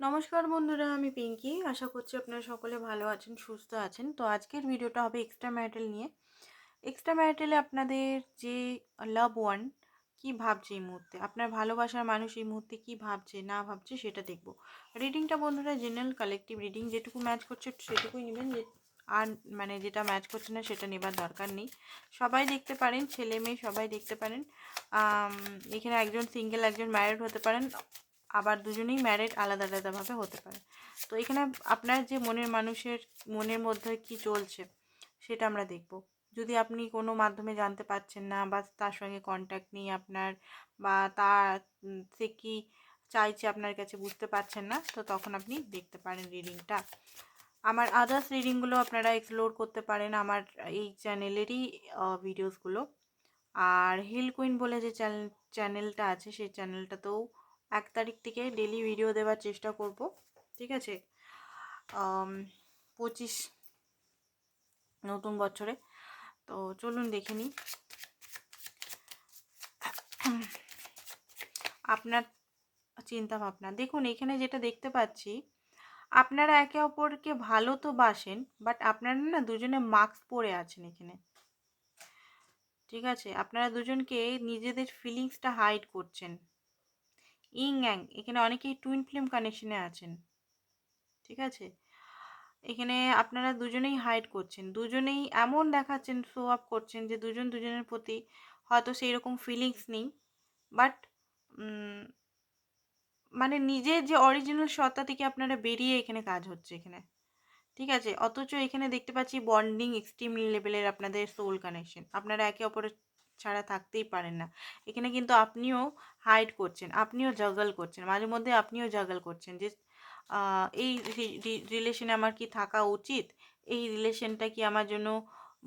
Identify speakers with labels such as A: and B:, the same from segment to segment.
A: নমস্কার বন্ধুরা, আমি পিঙ্কি। আশা করছি আপনারা সকলে ভালো আছেন, সুস্থ আছেন। তো আজকের ভিডিওটা হবে এক্সট্রা ম্যারিটাল নিয়ে। এক্সট্রা ম্যারিটালে আপনাদের যে লাভ ওয়ান কী ভাবছে এই মুহূর্তে? আপনার ভালোবাসার মানুষ এই মুহূর্তে কী ভাবছে, না ভাবছে সেটা দেখব। রিডিংটা বন্ধুরা জেনারেল কালেকটিভ রিডিং যেটুকু ম্যাচ করছে সেটুকুই নেবেন যে আর মানে যেটা ম্যাচ করছে না সেটা নেবার দরকার নেই। সবাই দেখতে পারেন, ছেলে মেয়ে সবাই দেখতে পারেন। এখানে একজন সিঙ্গেল একজন ম্যারিড হতে পারেন। আবার দুজনেই ম্যারেড আলাদা আলাদাভাবে হতে পারে। তো এখানে আপনার যে মনের মানুষের, মনের মধ্যে কি চলছে সেটা আমরা দেখব। যদি আপনি কোনো মাধ্যমে জানতে পারছেন না বা তার সঙ্গে কন্ট্যাক্ট নেই আপনার বা তার সে কি চাইছে আপনার কাছে বুঝতে পারছেন না, তো তখন আপনি দেখতে পারেন রিডিংটা আমার আদার্স রিডিংগুলো আপনারা এক্সপ্লোর করতে পারেন আমার এই চ্যানেলেরই ভিডিওসগুলো আর হিল কুইন বলে যে চ্যানেলটা আছে, সেই চ্যানেলটাতেও এক তারিখ থেকে ডেলি ভিডিও দেওয়ার চেষ্টা করব, ঠিক আছে? পঁচিশ নতুন বছরে। তো চলুন দেখে নিই। আপনার চিন্তা ভাবনা। দেখুন, এখানে যেটা দেখতে পাচ্ছি, আপনারা একে অপরকে ভালো তো বাসেন বাট আপনারা না দুজনে মাস্ক পরে আছেন এখানে। ঠিক আছে? আপনারা দুজনকে নিজেদের ফিলিংসটা হাইড করছেন। ইং অ্যাং, এখানে অনেকেই টুইন ফিল্ম কানেকশনে আছেন। ঠিক আছে? এখানে আপনারা দুজনেই হাইড করছেন, দুজনেই এমন দেখাচ্ছেন, শো আপ করছেন যে দুজন দুজনের প্রতি হয়তো সেই রকম ফিলিংস নেই, বাট মানে নিজের যে অরিজিনাল সত্তা থেকে আপনারা বেরিয়ে এখানে কাজ হচ্ছে এখানে। ঠিক আছে? অথচ এখানে দেখতে পাচ্ছি বন্ডিং এক্সট্রিম লেভেলের আপনাদের সোল কানেকশন। আপনারা একে অপরের ছাড়া থাকতেই পারেন না। এখানে কিন্তু আপনিও হাইড করছেন, আপনিও জাগল করছেন, মাঝে মধ্যে আপনিও জাগল করছেন যে এই রিলেশনে আমার কি থাকা উচিত? এই রিলেশনটা কি আমার জন্য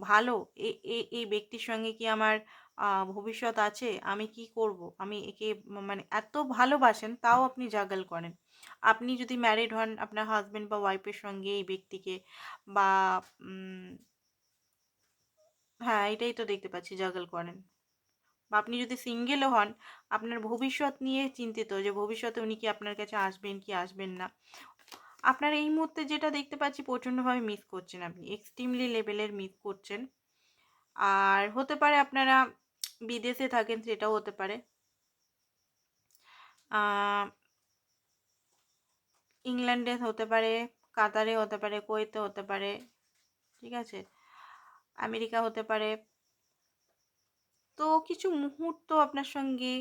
A: ভালো? এই ব্যক্তির সঙ্গে কি আমার ভবিষ্যৎ আছে? আমি কি করব? আমি একে মানে এত ভালোবাসেন, তাও আপনি জাগল করেন। আপনি যদি ম্যারিড হন, আপনার হাজব্যান্ড বা ওয়াইফের সঙ্গে এই ব্যক্তিকে বা হ্যাঁ এটাই তো দেখতে পাচ্ছি জাগল করেন। বা আপনি যদি সিঙ্গেলও হন, আপনার ভবিষ্যৎ নিয়ে চিন্তিত যে ভবিষ্যতে উনি কি আপনার কাছে আসবেন, কি আসবেন না। আপনার এই মুহূর্তে যেটা দেখতে পাচ্ছি প্রচণ্ডভাবে মিস করছেন আপনি এক্সট্রিমলি লেভেলের মিস করছেন। আর হতে পারে আপনারা বিদেশে থাকেন, সেটাও হতে পারে। ইংল্যান্ডে হতে পারে, কাতারে হতে পারে, কোয়েতে হতে পারে, ঠিক আছে? আমেরিকা হতে পারে। তো কিছু মুহূর্ত আপনার সঙ্গে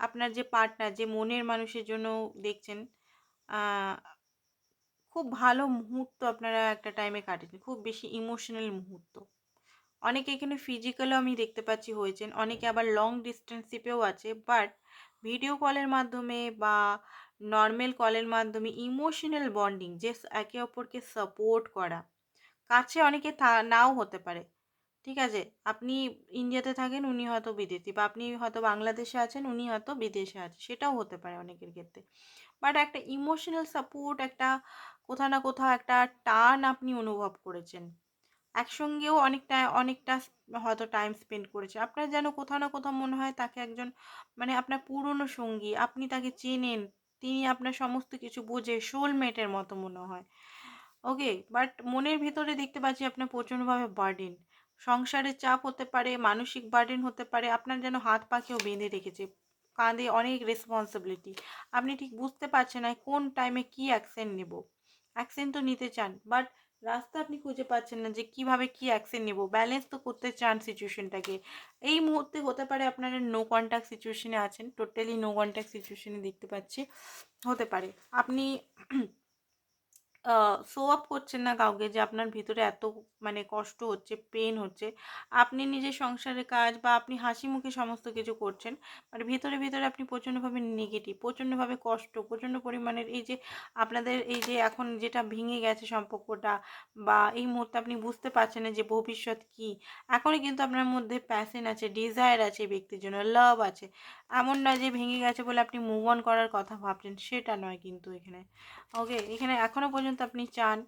A: আপনার যে পার্টনার যে মনের মানুষের জন্য দেখছেন খুব ভালো মুহূর্ত আপনারা একটা টাইমে কাটেছেন, খুব বেশি ইমোশনাল মুহূর্ত। অনেকে এখানে ফিজিক্যালও আমি দেখতে পাচ্ছি হয়েছেন, অনেকে আবার লং ডিস্টেন্সিপেও আছে বাট ভিডিও কলের মাধ্যমে বা নর্মাল কলের মাধ্যমে ইমোশনাল বন্ডিং যে একে অপরকে সাপোর্ট করা। কাছে অনেকে নাও হতে পারে। ঠিক আছে? আপনি ইন্ডিয়াতে থাকেন, উনি হয়তো বিদেশি বা আপনি হয়তো বাংলাদেশে আছেন, উনি হয়তো বিদেশে আছে, সেটাও হতে পারে অনেকের ক্ষেত্রে। বাট একটা ইমোশনাল সাপোর্ট একটা কোথাও না কোথাও একটা টান আপনি অনুভব করেছেন। একসঙ্গেও অনেকটা অনেকটা হয়তো টাইম স্পেন্ড করেছে। আপনার যেন কোথাও না কোথাও মনে হয় তাকে একজন মানে আপনার পুরনো সঙ্গী, আপনি তাকে চেনেন, তিনি আপনার সমস্ত কিছু বুঝে সোলমেটের মতো মনে হয়। ওকে বাট মনের ভেতরে দেখতে পাচ্ছি আপনার প্রচণ্ডভাবে বার্ডেন সংসারের চাপ হতে পারে, মানসিক বার্ডেন হতে পারে, আপনার যেন হাত পাকেও বেঁধে রেখেছে, কাঁধে অনেক রেসপন্সিবিলিটি আপনি ঠিক বুঝতে পারছেন না কোন টাইমে কি অ্যাকশন নেব। অ্যাকশন তো নিতে চান বাট রাস্তা আপনি খুঁজে পাচ্ছেন না যে কীভাবে কি অ্যাকশন নেব। ব্যালেন্স তো করতে চান সিচুয়েশনটাকে এই মুহূর্তে হতে পারে আপনারা নো কন্ট্যাক্ট সিচুয়েশনে আছেন টোটালি নো কন্ট্যাক্ট সিচুয়েশনে দেখতে পাচ্ছি, হতে পারে। আপনি শো আপ করছেন না কাউকে যে আপনার ভিতরে এত মানে কষ্ট হচ্ছে পেন হচ্ছে। আপনি নিজের সংসারের কাজ বা আপনি হাসি মুখে সমস্ত কিছু করছেন মানে ভিতরে ভিতরে আপনি প্রচণ্ডভাবে নেগেটিভ প্রচণ্ডভাবে কষ্ট প্রচণ্ড পরিমাণের এই যে আপনাদের এই যে এখন যেটা ভেঙে গেছে সম্পর্কটা বা এই মুহূর্তে আপনি বুঝতে পারছেন না যে ভবিষ্যৎ কী, এখনই কিন্তু আপনার মধ্যে প্যাশন আছে ডিজায়ার আছে ব্যক্তির জন্য লাভ আছে। এমন নয় যে ভেঙে গেছে বলে আপনি মুভ অন করার কথা ভাবছেন, সেটা নয় কিন্তু এখানে। ওকে এখানে এখনও পর্যন্ত পর্যন্ত আপনি চান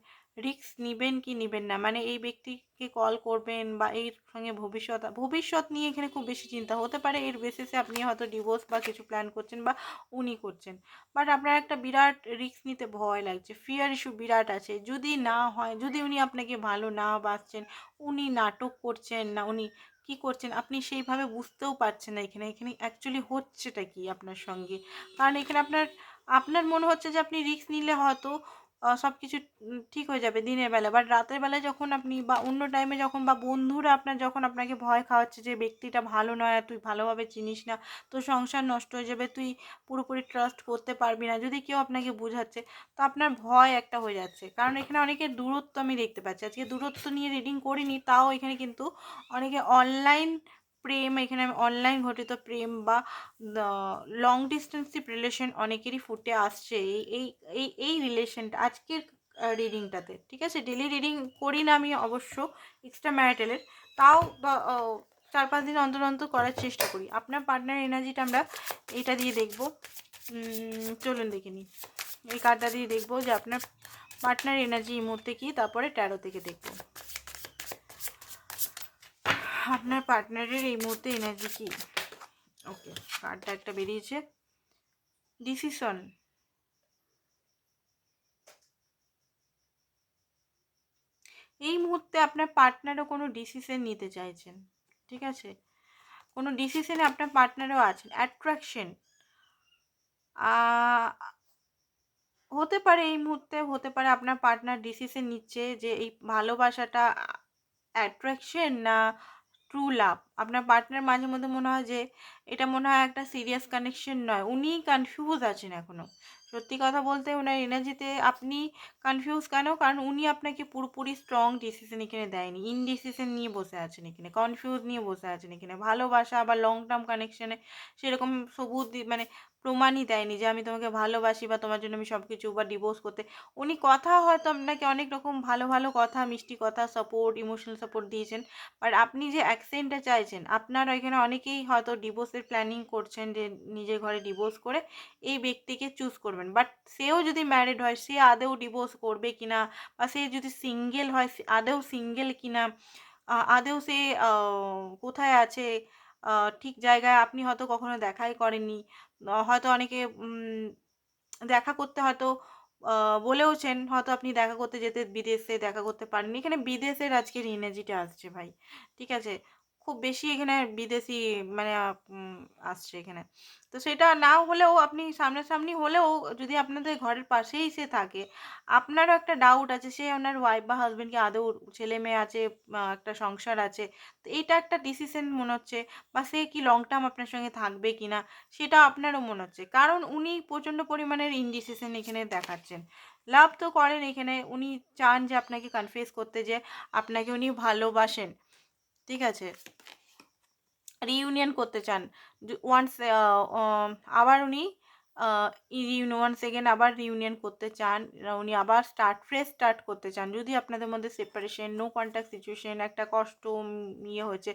A: রিক্স নেবেন কি নেবেন না? মানে এই ব্যক্তিকে কল করবেন বা এর সঙ্গে ভবিষ্যৎ ভবিষ্যৎ নিয়ে এখানে খুব বেশি চিন্তা হতে পারে। এর বেসিসে আপনি হয়তো ডিভোর্স বা কিছু প্ল্যান করছেন বা উনি করছেন। বাট আপনার একটা বিরাট রিস্ক নিতে ভয় লাগছে ফিয়ার ইস্যু বিরাট আছে। যদি না হয়, যদি উনি আপনাকে ভালো না বাসছেন, উনি নাটক করছেন না, উনি কি করছেন, আপনি সেইভাবে বুঝতেও পারছেন না এখানে। এখানে অ্যাকচুয়ালি হচ্ছেটা কি আপনার সঙ্গে? কারণ এখানে আপনার আপনার মনে হচ্ছে যে আপনি রিস্ক নিলে হয়তো সব কিছু ঠিক হয়ে যাবে দিনের বেলা। বাট রাতের বেলায় যখন আপনি বা অন্য টাইমে যখন বা বন্ধুরা আপনার যখন আপনাকে ভয় খাওয়াচ্ছে যে, ব্যক্তিটা ভালো নয় তুই ভালোভাবে চিনিস না, তোর সংসার নষ্ট হয়ে যাবে, তুই পুরোপুরি ট্রাস্ট করতে পারবি না। যদি কেউ আপনাকে বোঝাচ্ছে, তো আপনার ভয় একটা হয়ে যাচ্ছে। কারণ এখানে অনেকের দূরত্ব আমি দেখতে পাচ্ছি। আজকে দূরত্ব নিয়ে রিডিং করিনি, তাও এখানে কিন্তু অনেকে অনলাইন প্রেম, এখানে আমি অনলাইন ঘটিত প্রেম বা লং ডিস্টেন্সিভ রিলেশন অনেকেরই ফুটে আসছে। এই এই এই রিলেশনটা আজকের রিডিংটাতে ঠিক আছে? ডেলি রিডিং করি না আমি অবশ্য এক্সট্রা ম্যারিটালের তাও চার পাঁচ দিন অন্তর অন্তর করার চেষ্টা করি। আপনার পার্টনার এনার্জিটা আমরা এটা দিয়ে দেখব। চলুন দেখে নিই। এই কার্ডটা দিয়ে দেখব যে আপনার পার্টনার এনার্জি এই মুহূর্তে কী, তারপরে ট্যারো থেকে দেখব। আপনার পার্টনারের এই মুহূর্তে এনার্জি কি? ওকে কার্ডটা একটা বেরিয়েছে। ডিসিশন এই মুহূর্তে আপনার পার্টনারও কোনো ডিসিশন নিতে চাইছেন, ঠিক আছে? কোনো ডিসিশনে আপনার পার্টনারও আছেন। অ্যাট্রাকশন হতে পারে এই মুহূর্তে, হতে পারে আপনার পার্টনার ডিসিশন নিচ্ছে যে এই ভালোবাসাটা অ্যাট্রাকশন না ট্রু লাভ আপনার পার্টনার মাঝে মধ্যে মনে হয় যে এটা মনে হয় একটা সিরিয়াস কানেকশন নয়। উনি কনফিউজ আছেন এখনও সত্যি কথা বলতে ওনার এনার্জিতে আপনি কনফিউজ কেন? কারণ উনি আপনাকে পুরোপুরি স্ট্রং ডিসিশন এখানে দেয়নি। ইনডিসিশন নিয়ে বসে আছেন এখানে কনফিউজ নিয়ে বসে আছেন এখানে। ভালোবাসা বা লং টার্ম কানেকশানে সেরকম সবুজ মানে প্রমাণই দেয়নি যে আমি তোমাকে ভালোবাসি বা তোমার জন্য আমি সব কিছু বা ডিভোর্স করতে। উনি কথা হয়তো আপনাকে অনেক রকম ভালো ভালো কথা, মিষ্টি কথা সাপোর্ট ইমোশনাল সাপোর্ট দিয়েছেন। বাট আপনি যে অ্যাক্সেন্টটা চাইছেন, আপনার এখানে অনেকেই হয়তো ডিভোর্সের প্ল্যানিং করছেন যে নিজের ঘরে ডিভোর্স করে এই ব্যক্তিকে চুজ করবেন। বাট সেও যদি ম্যারিড হয়, সে আদেও ডিভোর্স করবে কিনা বা সে যদি সিঙ্গেল হয় আদেও সিঙ্গেল কিনা আদেও সে কোথায় আছে ঠিক জায়গায় আপনি হয়তো কখনো দেখাই করেননি। হয়তো অনেকে দেখা করতে হয়তো বলেওছেন, হয়তো আপনি দেখা করতে যেতে বিদেশে দেখা করতে পারেন এখানে বিদেশের আজকের এনার্জিটা আসছে ভাই। ঠিক আছে? খুব বেশি এখানে বিদেশি মানে আসছে এখানে। তো সেটা না হলেও আপনি সামনাসামনি হলেও যদি আপনাদের ঘরের পাশেই সে থাকে, আপনারও একটা ডাউট আছে, সে ওনার ওয়াইফ বা হাজবেন্ডকে আদৌ ছেলে মেয়ে আছে একটা সংসার আছে, তো এইটা একটা ডিসিশন মনে হচ্ছে, বা সে কি লং টার্ম আপনার সঙ্গে থাকবে কি না, সেটা আপনারও মনে হচ্ছে। কারণ উনি প্রচণ্ড পরিমাণের ইনডিসিশন এখানে দেখাচ্ছেন। লাভ তো করেন এখানে, উনি চান যে আপনাকে কনফিউজ করতে যে, আপনাকে উনি ভালোবাসেন। ঠিক আছে? রিউনিয়ন করতে চান। ওয়ান্স আবার উনি ওয়ান সেকেন্ড আবার রিউনিয়ন করতে চান উনি আবার স্টার্ট ফ্রেশ স্টার্ট করতে চান। যদি আপনাদের মধ্যে সেপারেশন নো কন্ট্যাক্ট সিচুয়েশন একটা কষ্ট ইয়ে হয়েছে,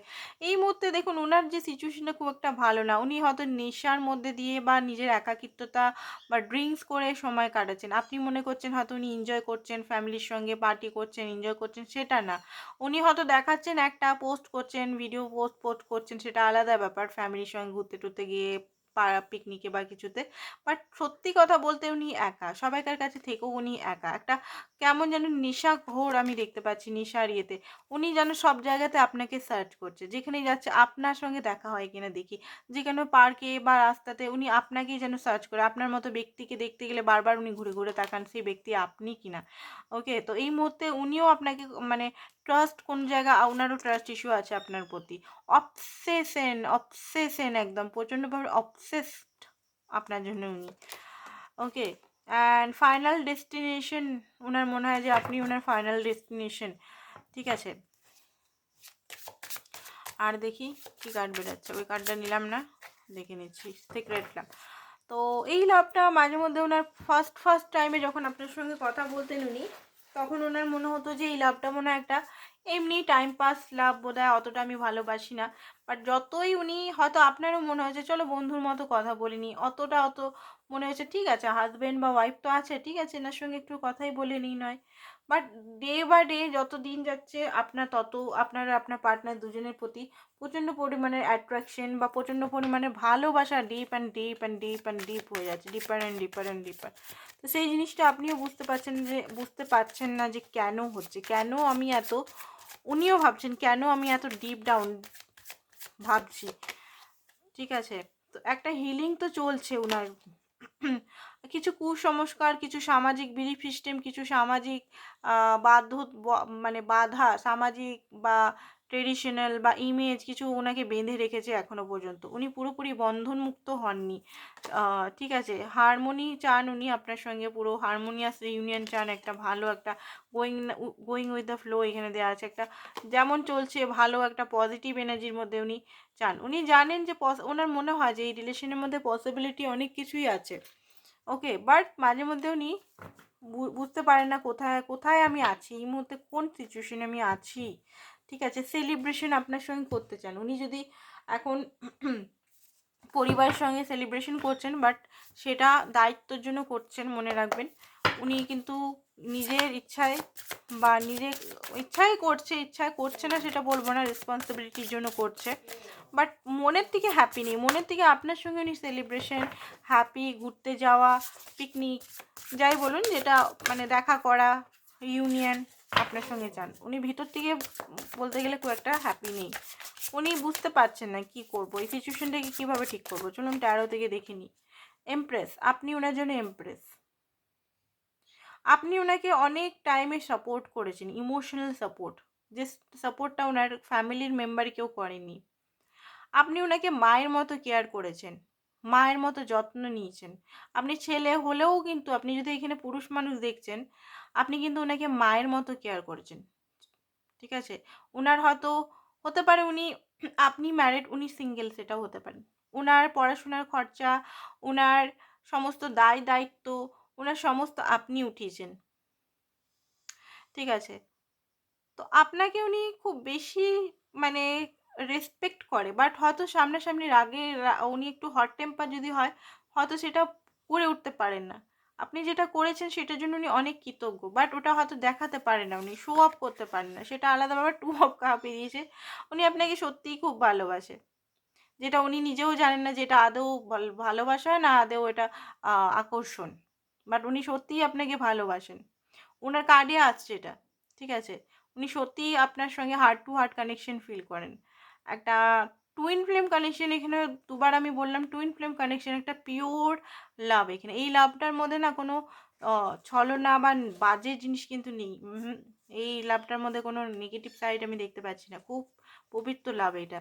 A: এই মুহূর্তে দেখুন ওনার যে সিচুয়েশনটা খুব একটা ভালো না। উনি হয়তো নেশার মধ্যে দিয়ে বা নিজের একাকিত্বতা বা ড্রিঙ্কস করে সময় কাটাচ্ছেন। আপনি মনে করছেন হয়তো উনি এনজয় করছেন ফ্যামিলির সঙ্গে পার্টি করছেন এনজয় করছেন, সেটা না। উনি হয়তো দেখাচ্ছেন একটা পোস্ট করছেন ভিডিও পোস্ট পোস্ট করছেন, সেটা আলাদা ব্যাপার ফ্যামিলির সঙ্গে ঘুরতে টুরতে গিয়ে পিকনিকে বা কিছুতে। বাট সত্যি কথা বলতে উনি একা, সবাইকার কাছে থেকেও উনি একা। একটা কেমন যেন নেশা ঘোর আমি দেখতে পাচ্ছি নেশার ইয়েতে। উনি যেন সব জায়গাতে আপনাকে সার্চ করছে। যেখানেই যাচ্ছে আপনার সঙ্গে দেখা হয় কিনা দেখি। যেখানে পার্কে বা রাস্তাতে উনি আপনাকেই যেন সার্চ করে। আপনার মতো ব্যক্তিকে দেখতে গেলে বারবার উনি ঘুরে ঘুরে তাকান, সেই ব্যক্তি আপনি কিনা? ওকে তো এই মুহূর্তে উনিও আপনাকে মানে ট্রাস্ট কোন জায়গা, ওনারও ট্রাস্ট ইস্যু আছে আপনার প্রতি। অবসেশন অবসেশন একদম। প্রচণ্ডভাবে অবসেসড আপনার জন্য উনি। ওকে অ্যান্ড ফাইনাল ডেস্টিনেশন ওনার মনে হয় যে আপনি ওনার ফাইনাল ডেস্টিনেশন ঠিক আছে? আর দেখি কি কার্ড বেরোচ্ছে, ওই কার্ডটা নিলাম না, দেখে নিচ্ছি সিক্রেট লাভ তো এই লাভটা মাঝে মধ্যে ওনার ফার্স্ট ফার্স্ট টাইমে যখন আপনার সঙ্গে কথা বলতেন উনি, তখন ওনার মনে হতো যে এই লাভটা মনে একটা এমনি টাইম পাস লাভ বোধ হয় অতটা আমি ভালোবাসি না। বাট যতই উনি, হয়তো আপনারও মনে হয়েছে চলো বন্ধুর মতো কথা বলিনি অতটা অত মনে হয়েছে, ঠিক আছে হাজব্যান্ড বা ওয়াইফ তো আছে, ঠিক আছে, এনার সঙ্গে একটু কথাই বলে নিই নয়। বাট ডে বাই ডে যত দিন যাচ্ছে, আপনার তত, আপনার আপনার পার্টনার দুজনের প্রতি প্রচণ্ড পরিমাণের অ্যাট্রাকশন বা প্রচণ্ড পরিমাণে ভালোবাসা deep and deep and deep and deep হয়ে যাচ্ছে। Deeper and deeper and deeper তো সেই জিনিসটা আপনিও বুঝতে পারছেন যে, বুঝতে পারছেন না যে, কেন হচ্ছে? কেন আমি এত উনিও ভাবছেন, কেন আমি এত ডিপ ডাউন ভাবছি? ঠিক আছে, তো একটা হিলিং তো চলছে ওনার কিছু কুসংস্কার, কিছু সামাজিক বিলিফ সিস্টেম কিছু সামাজিক বাধ্য মানে বাধা, সামাজিক বা ট্রেডিশনাল বা ইমেজ কিছু ওনাকে বেঁধে রেখেছে এখনও পর্যন্ত। উনি পুরোপুরি বন্ধনমুক্ত হননি। ঠিক আছে? হারমোনি চান উনি আপনার সঙ্গে, পুরো হারমোনিয়াস ইউনিয়ন চান, একটা ভালো একটা going going with the flow এখানে দেওয়া আছে। একটা যেমন চলছে, ভালো একটা পজিটিভ এনার্জির মধ্যে উনি চান। উনি জানেন যে ওনার মনে হয় যে, এই রিলেশনের মধ্যে পসিবিলিটি অনেক কিছুই আছে। ওকে বাট মাঝে মধ্যে উনি বুঝতে পারেন না কোথায় কোথায় আমি আছি, এই মুহূর্তে কোন সিচুয়েশনে আমি আছি। ঠিক আছে সেলিব্রেশন আপনার সঙ্গে করতে চান। উনি যদি এখন পরিবারের সঙ্গে সেলিব্রেশন করছেন বাট সেটা দায়িত্বর জন্য করছেন, মনে রাখবেন, উনি কিন্তু নিজের ইচ্ছায় বা নিজের ইচ্ছাই করছে, ইচ্ছায় করছে না সেটা বলব না রেসপন্সিবিলিটির জন্য করছে। বাট মনের থেকে হ্যাপি নেই। মনের থেকে আপনার সঙ্গে উনি সেলিব্রেশন হ্যাপি ঘুরতে যাওয়া পিকনিক যাই বলুন, যেটা মানে দেখা করা ইউনিয়ন আপনার সঙ্গে যান। উনি ভিতর থেকে বলতে গেলে খুব একটা হ্যাপি নেই। উনি বুঝতে পারছেন না কি করব, এই সিচুয়েশনটাকে কীভাবে ঠিক করব? চলুন ট্যারো থেকে দেখে নিই। এমপ্রেস আপনি ওনার জন্য এমপ্রেস আপনি ওনাকে অনেক টাইমে সাপোর্ট করেছেন ইমোশনাল সাপোর্ট যে সাপোর্টটা ওনার ফ্যামিলির মেম্বার কেউ করেনি আপনি ওনাকে মায়ের মতো কেয়ার করেছেন, মায়ের মতো যত্ন নিয়েছেন। আপনি ছেলে হলেও কিন্তু, আপনি যদি এখানে পুরুষ মানুষ দেখছেন, আপনি কিন্তু ওনাকে মায়ের মতো কেয়ার করেছেন। ঠিক আছে? ওনার হয়তো, হতে পারে উনি, আপনি ম্যারিড উনি সিঙ্গেল সেটাও হতে পারে। ওনার পড়াশোনার খরচা ওনার সমস্ত দায় দায়িত্ব ওনার সমস্ত আপনি উঠিয়েছেন। ঠিক আছে। তো আপনাকে উনি খুব বেশি মানে রেসপেক্ট করে বাট হয়তো সামনাসামনি রাগে উনি একটু হট টেম্পার যদি হয়, হয়তো সেটা করে উঠতে পারেন না। আপনি যেটা করেছেন সেটার জন্য উনি অনেক কৃতজ্ঞ বাট ওটা হয়তো দেখাতে পারেন না, উনি শো অফ করতে পারেন না, সেটা আলাদাভাবে টু অফ কাপ দিয়েছে। উনি আপনাকে সত্যিই খুব ভালোবাসে। যেটা উনি নিজেও জানেন না যেটা আদৌ ভালোবাসা না আদৌ এটা আকর্ষণ। বাট উনি সত্যিই আপনাকে ভালোবাসেন। ওনার কার্ডে আসছে এটা, ঠিক আছে? উনি সত্যিই আপনার সঙ্গে heart to heart connection feel করেন। একটা টুইন ফ্লেম কানেকশন এখানে দুবার আমি বললাম টুইন ফ্লেম কানেকশন একটা পিওর লাভ এখানে। এই লাভটার মধ্যে না কোনো ছলনা বা বাজে জিনিস কিন্তু নেই। এই লাভটার মধ্যে কোনো নেগেটিভ সাইড আমি দেখতে পাচ্ছি না। খুব পবিত্র লাভ এটা।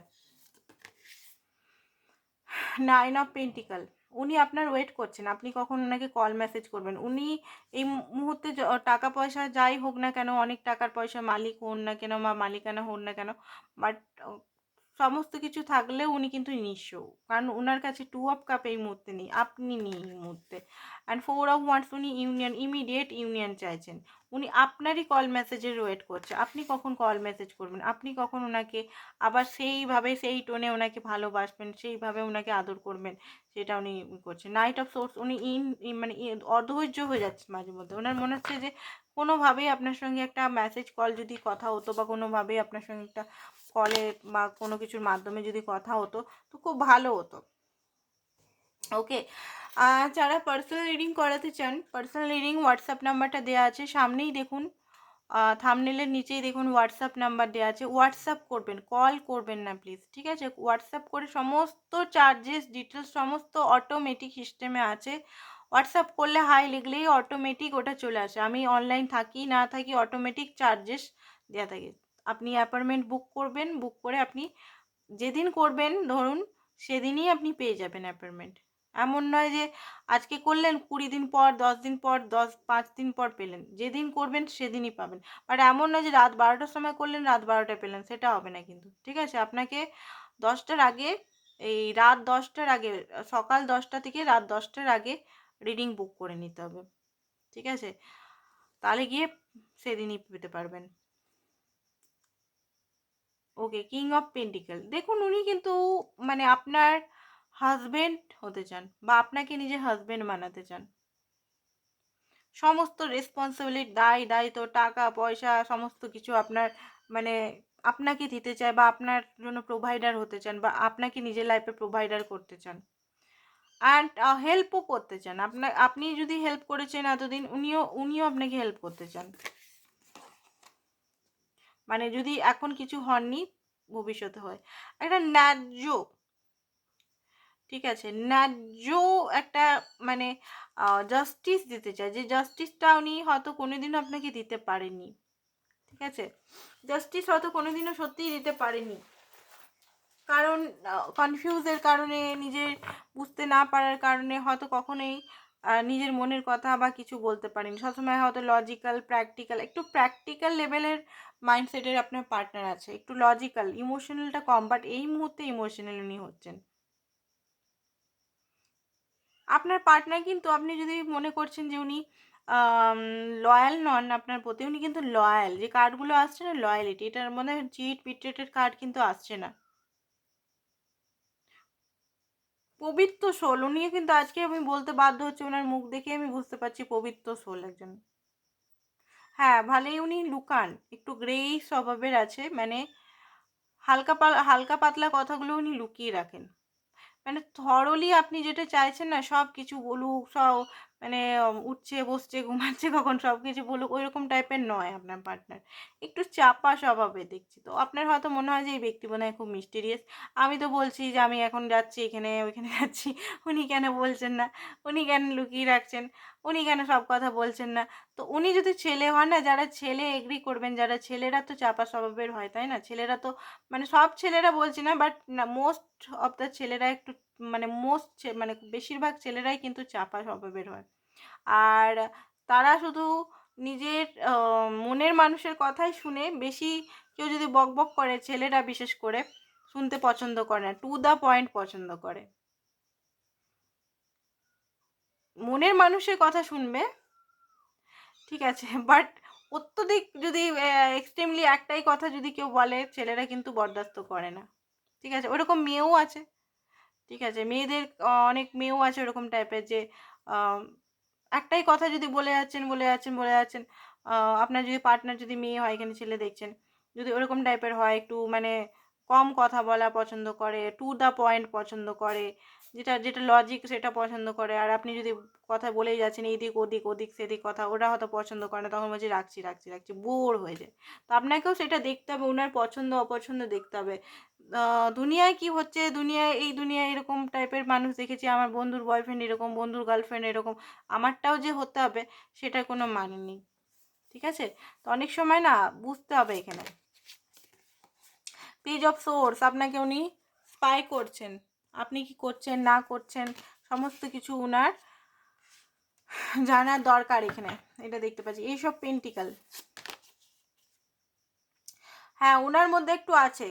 A: নাইন অফ পেন্টিকাল উনি আপনার ওয়েট করছেন, আপনি কখন ওনাকে কল মেসেজ করবেন। উনি এই মুহূর্তে টাকা পয়সা যাই হোক না কেন, অনেক টাকার পয়সা মালিক হন না কেন বা মালিকানা হন না কেন বাট সমস্ত কিছু থাকলেও উনি কিন্তু নিঃস্ব। কারণ ওনার কাছে টু অফ কাপ এই মুহূর্তে নেই, আপনি নেই এই মুহূর্তে। অ্যান্ড ফোর অফ ওয়ান্স উনি ইউনিয়ন ইমিডিয়েট ইউনিয়ন চাইছেন। উনি আপনারই কল মেসেজের ওয়েট করছে। আপনি কখন কল মেসেজ করবেন? আপনি কখন ওনাকে আবার সেইভাবে, সেই টোনে ওনাকে ভালোবাসবেন, সেইভাবে ওনাকে আদর করবেন, সেটা উনি করছেন নাইট অফ সোর্স উনি ইন মানে অধৈর্য হয়ে যাচ্ছে মাঝে মধ্যে। ওনার মনে হচ্ছে যে কোনোভাবেই আপনার সঙ্গে একটা মেসেজ কল যদি কথা হতো বা কোনোভাবেই আপনার সঙ্গে একটা কলে বা কোনো কিছুর মাধ্যমে যদি কথা হতো, তো খুব ভালো হতো। ওকে যারা পার্সোনাল রিডিং করাতে চান পার্সোনাল রিডিং হোয়াটসঅ্যাপ নাম্বারটা দেওয়া আছে, সামনেই দেখুন থামনেলের নিচেই দেখুন হোয়াটসঅ্যাপ নাম্বার দেওয়া আছে। হোয়াটসঅ্যাপ করবেন কল করবেন না প্লিজ ঠিক আছে? হোয়াটসঅ্যাপ করে সমস্ত চার্জেস ডিটেলস সমস্ত অটোমেটিক সিস্টেমে আছে। হোয়াটসঅ্যাপ করলে হাই লিখলেই অটোমেটিক ওটা চলে আসে। আমি অনলাইন থাকি, না থাকি অটোমেটিক চার্জেস দেওয়া থাকে। আপনি অ্যাপয়েন্টমেন্ট বুক করবেন বুক করে আপনি যেদিন করবেন, ধরুন সেদিনই আপনি পেয়ে যাবেন অ্যাপয়েন্টমেন্ট এমন নয় যে আজকে করলেন, কুড়ি দিন পর, দশ দিন পর, দশ, পাঁচ দিন পর পেলেন। যেদিন করবেন, সেদিনই পাবেন। বাট এমন নয় যে রাত বারোটার সময় করলেন, রাত বারোটায় পেলেন, সেটা হবে না কিন্তু। ঠিক আছে? আপনাকে দশটার আগে, এই রাত দশটার আগে, সকাল দশটা থেকে রাত দশটার আগে রিডিং বুক করে নিতে হবে। ঠিক আছে? তাহলে গিয়ে সেদিনই পেতে পারবেন। ওকে কিং অফ পেন্টিকেল দেখুন, উনি কিন্তু মানে আপনার হাজবেন্ড হতে চান বা আপনাকে নিজের হাজবেন্ড বানাতে চান। সমস্ত রেসপন্সিবিলিটি দায়, দায়িত্ব, টাকা, পয়সা, সমস্ত কিছু আপনার মানে আপনাকে দিতে চায় বা আপনার জন্য প্রোভাইডার হতে চান বা আপনাকে নিজের লাইফে প্রোভাইডার করতে চান। অ্যান্ড হেল্পও করতে চান। আপনার আপনি যদি হেল্প করেছেন এতদিন, উনিও উনিও আপনাকে হেল্প করতে চান। মানে যদি এখন কিছু হননি, ভবিষ্যতে হয়। একটা ন্যায্য, ঠিক আছে, ন্যায্য একটা মানে জাস্টিস দিতে চায় যে জাস্টিসটা উনি হয়তো কোনোদিনও আপনাকে দিতে পারেননি, ঠিক আছে? জাস্টিস হয়তো কোনোদিনও সত্যিই দিতে পারেনি কারণ কনফিউজের কারণে, নিজের বুঝতে না পারার কারণে হয়তো কখনোই নিজের মনের কথা বা কিছু বলতে পারেনি সবসময় হয়তো লজিক্যাল প্র্যাকটিক্যাল একটু প্র্যাকটিক্যাল লেভেলের মাইন্ডসেটের আপনার পার্টনার আছে। একটু লজিক্যাল ইমোশনালটা কম বাট এই মুহূর্তে ইমোশনাল উনি হচ্ছেন। আপনার পার্টনার কিন্তু আপনি যদি মনে করছেন যে উনি লয়াল নন আপনার প্রতি, উনি কিন্তু লয়াল যে কার্ডগুলো আসছে না লয়ালিটি এটার মধ্যে চিট পিট্রেটের কার্ড কিন্তু আসছে না। পবিত্র শোল। উনি কিন্তু আজকে আমি বলতে বাধ্য হচ্ছে, ওনার মুখ দেখে আমি বুঝতে পারছি পবিত্র শোল একজন। হ্যাঁ ভালোই উনি লুকান, একটু গ্রেই স্বভাবের আছে মানে হালকা পা, হালকা পাতলা কথাগুলো উনি লুকিয়ে রাখেন। মানে থরলি আপনি যেটা চাইছেন না সব কিছু বলুক, সব মানে উঠছে, বসছে, ঘুমাচ্ছে, কখন সব কিছু বলুক ওই রকম টাইপের নয় আপনার পার্টনার একটু চাপা স্বভাবে দেখছি তো। আপনার হয়তো মনে হয় যে, এই ব্যক্তি মনে হয় খুব মিস্টিরিয়াস আমি তো বলছি যে, আমি এখন যাচ্ছি, এখানে, ওইখানে যাচ্ছি। উনি কেন বলছেন না? উনি কেন লুকিয়ে রাখছেন? উনি কেন সব কথা বলছেন না? তো উনি যদি ছেলে হন না, যারা ছেলে এগ্রি করবেন, যারা ছেলেরা তো চাপা স্বভাবের হয়, তাই না? ছেলেরা তো মানে সব ছেলেরা বলছি না বাট মোস্ট অফ দ্য ছেলেরা একটু মানে মোস্ট মানে বেশিরভাগ ছেলেরাই কিন্তু চাপা স্বভাবের হয়। আর তারা শুধু নিজের মনের মানুষের কথাই শুনে বেশি কেউ যদি বক বক করে, ছেলেরা বিশেষ করে, শুনতে পছন্দ করে না টু দ্য পয়েন্ট পছন্দ করে। মনের মানুষের কথা শুনবে। ঠিক আছে বাট অত্যধিক যদি এক্সট্রিমলি একটাই কথা যদি কেউ বলে, ছেলেরা কিন্তু বরদাস্ত করে না। ঠিক আছে, ওরকম মেয়েও আছে। ঠিক আছে, মেয়েদের অনেক মেয়েও আছে ওরকম টাইপের যে একটাই কথা যদি বলে যাচ্ছেন বলে যাচ্ছেন বলে যাচ্ছেন আপনার যদি পার্টনার যদি মেয়ে হয় এখানে ছেলে দেখছেন, যদি ওরকম টাইপের হয়, একটু মানে কম কথা বলা পছন্দ করে টু দ্য পয়েন্ট পছন্দ করে যেটা যেটা লজিক সেটা পছন্দ করে। আর আপনি যদি কথা বলেই যাচ্ছেন এইদিক ওদিক ওদিক, সেদিক কথা, ওরা হয়তো পছন্দ করে না, তখন বলছি, রাখছি রাখছি রাখছি। বোর হয়ে যায়। তো আপনাকেও সেটা দেখতে হবে ওনার পছন্দ, অপছন্দ দেখতে হবে। দুনিয়ায় কি হচ্ছে? দুনিয়ায়, এই দুনিয়ায় এরকম টাইপের মানুষ দেখেছি, আমার বন্ধুর বয়ফ্রেন্ড এরকম, বন্ধুর গার্লফ্রেন্ড এরকম, আমারটাও যে হতে হবে, সেটার কোনো মানে নেই। ঠিক আছে? তো অনেক সময় না, বুঝতে হবে এখানে। পেজ অফ সোর্স আপনাকে উনি স্পাই করছেন। আপনি কি করছেন, না করছেন, সমস্ত কিছু উনার জানার দরকার এখানে। এটা দেখতে পাচ্ছি, এইসব পেন্টিকাল হ্যাঁ ওনার মধ্যে একটু আছে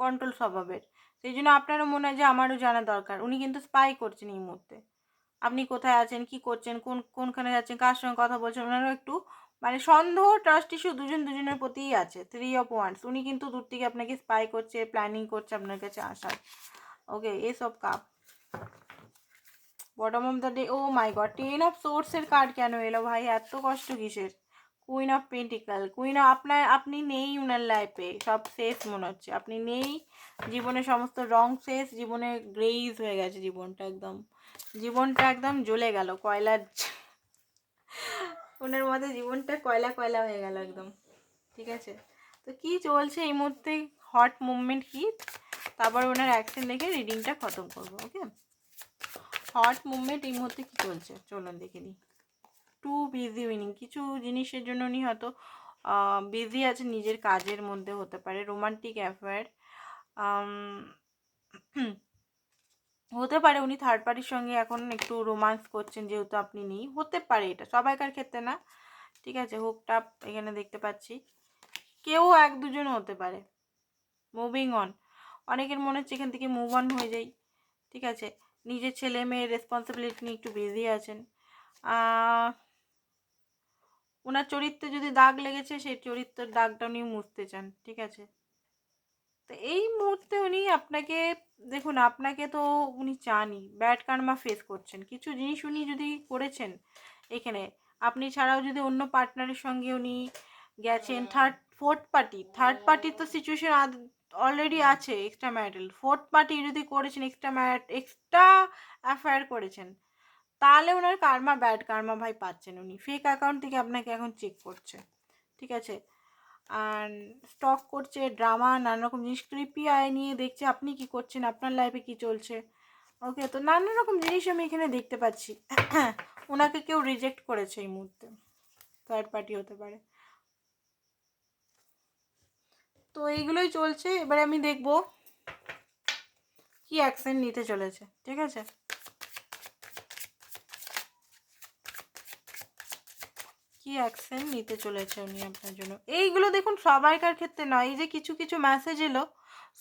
A: কন্ট্রোল স্বভাবের। সেই জন্য আপনারও মনে হয় যে আমারও জানা দরকার। উনি কিন্তু স্পাই করছেন এই মুহূর্তে। আপনি কোথায় আছেন, কি করছেন, কোন, কোনখানে যাচ্ছেন, কার সঙ্গে কথা বলছেন ওনারও একটু মানে সন্দেহ ট্রাস্ট ইস্যু দুজন দুজনের প্রতিই আছে থ্রি অফ ওয়ান্স উনি কিন্তু দূর থেকে আপনাকে স্পাই করছে প্ল্যানিং করছে আপনার কাছে আসার। ওকে এসব cup bottom of the day oh my God ten of সোর্সের কার্ড কেন এলো ভাই? এত কষ্ট কিসের? Queen of pentacle queen of আপনার আপনি নেই উনার লাইফে সব শেষ মনে হচ্ছে। আপনি নেই, জীবনে সমস্ত রং শেষ, জীবনে গ্রেইজ হয়ে গেছে জীবনটা একদম। জীবনটা একদম জ্বলে গেল কয়লার ওনার মধ্যে জীবনটা কয়লা কয়লা হয়ে গেল একদম। ঠিক আছে? তো কি চলছে এই মুহূর্তে? হট মুভমেন্ট কি? তারপর ওনার অ্যাকশন দেখে রিডিংটা খতম করব ওকে হট মুভমেন্ট এই মুহূর্তে কী চলছে? চলুন দেখে নিই। টু বিজি উইনিং কিছু জিনিসের জন্য উনি হয়তো বিজি আছে নিজের কাজের মধ্যে হতে পারে রোমান্টিক অ্যাফেয়ার হতে পারে উনি থার্ড পার্টির সঙ্গে এখন একটু রোমান্স করছেন, যেহেতু আপনি নেই। হতে পারে এটা, সবাইকার ক্ষেত্রে না, ঠিক আছে? হুকটাপ এখানে দেখতে পাচ্ছি। কেউ এক দুজন হতে পারে। মুভিং অন অনেকের মনে হচ্ছে এখান থেকে মুভ অন হয়ে যাই। ঠিক আছে? নিজের ছেলে মেয়ের রেসপন্সিবিলিটি নিয়ে একটু বিজি আছেন। ওনার চরিত্রে যদি দাগ লেগেছে সেই চরিত্রের দাগটা উনি মুছতে চান। ঠিক আছে? তো এই মুহূর্তে উনি আপনাকে দেখুন আপনাকে তো উনি চানই। ব্যাড কার্মা ফেস করছেন। কিছু জিনিস উনি যদি করেছেন এখানে আপনি ছাড়াও যদি অন্য পার্টনারের সঙ্গে উনি গেছেন থার্ড ফোর্থ পার্টি থার্ড পার্টির তো সিচুয়েশন অলরেডি আছে এক্সট্রা ম্যারিটাল ফোর্থ পার্টি যদি করেছেন এক্সট্রা ম্যাট এক্সট্রা অ্যাফায়ার করেছেন, তাহলে ওনার কার্মা ব্যাড কার্মা ভাই পাচ্ছেন উনি। ফেক অ্যাকাউন্ট থেকে আপনাকে এখন চেক করছে। ঠিক আছে? আর স্টক করছে ড্রামা নানা রকম জিনিস ক্রিপি আয় নিয়ে দেখছে, আপনি কি করছেন? আপনার লাইফে কি চলছে? ওকে তো নানা রকম জিনিস আমি এখানে দেখতে পাচ্ছি। ওনাকে কেউ রিজেক্ট করেছে এই মুহূর্তে। থার্ড পার্টি হতে পারে। তো এইগুলোই চলছে, এবারে আমি দেখব কি অ্যাকশন নিতে চলেছে, ঠিক আছে? কি অ্যাকশন নিতে চলেছে উনি আপনার জন্য? এইগুলো দেখুন সবাইকার ক্ষেত্রে নয়, এই যে কিছু কিছু মেসেজ এলো,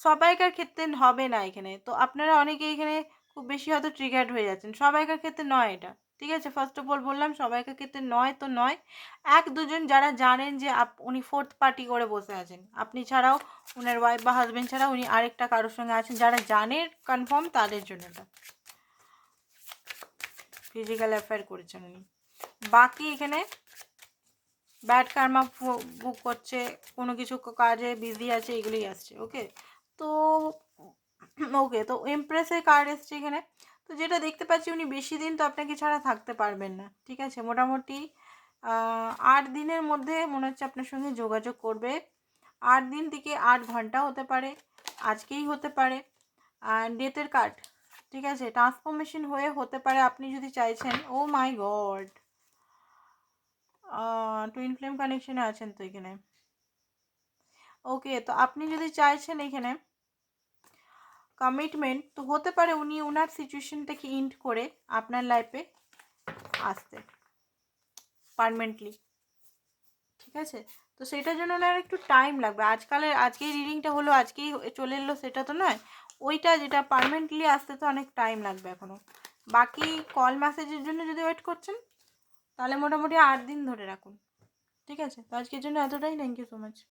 A: সবাইকার ক্ষেত্রে হবে না এখানে। তো আপনারা অনেকে এখানে খুব বেশি হয়তো ট্রিগার্ড হয়ে যাচ্ছেন, সবাইকার ক্ষেত্রে নয় এটা। ঠিক আছে? ফার্স্ট অফ অল বললাম সবাইকার ক্ষেত্রে নয় তো নয়। এক, দুজন যারা জানেন যে উনি ফোর্থ পার্টি করে বসে আছেন। আপনি ছাড়াও উনার ওয়াইফ বা হাজব্যান্ড ছাড়া উনি আরেকটা কারোর সঙ্গে আছেন। যারা জানে কনফার্ম তাদের জন্য এটা। ফিজিক্যাল অ্যাফেয়ার করেছেন উনি। বাকি এখানে ব্যাড কার্মা বুক করছে, কোনো কিছু কাজে বিজি আছে, এগুলোই আসছে ওকে তো ওকে তো এমপ্রেসের কার্ড এসছে এখানে। তো যেটা দেখতে পাচ্ছি উনি বেশি দিন তো আপনাকে ছাড়া থাকতে পারবেন না, ঠিক আছে? মোটামুটি আট দিনের মধ্যে মনে হচ্ছে আপনার সঙ্গে যোগাযোগ করবে। আট দিন থেকে আট ঘণ্টা হতে পারে, আজকেই হতে পারে। ডেথের কার্ড, ঠিক আছে? ট্রান্সফরমেশন হয়ে হতে পারে, আপনি যদি চাইছেন, oh my god! Twin flame কানেকশনে আছেন তো এখানে। ওকে, তো আপনি যদি চাইছেন এখানে কমিটমেন্ট তো হতে পারে উনি ওনার সিচুয়েশনটাকে ইন্ট করে আপনার লাইফে আসতে পারমানেন্টলি ঠিক আছে? তো সেটার জন্য ওনার একটু টাইম লাগবে। আজকালের আজকেই রিডিংটা হলো, আজকেই চলে এলো সেটা তো নয়। ওইটা যেটা পারমানেন্টলি আসতে তো অনেক টাইম লাগবে এখনও বাকি কল মেসেজের জন্য যদি ওয়েট করছেন, তাহলে মোটামুটি আট দিন ধরে রাখুন। ঠিক আছে? তো আজকের জন্য এতটাই। Thank you so much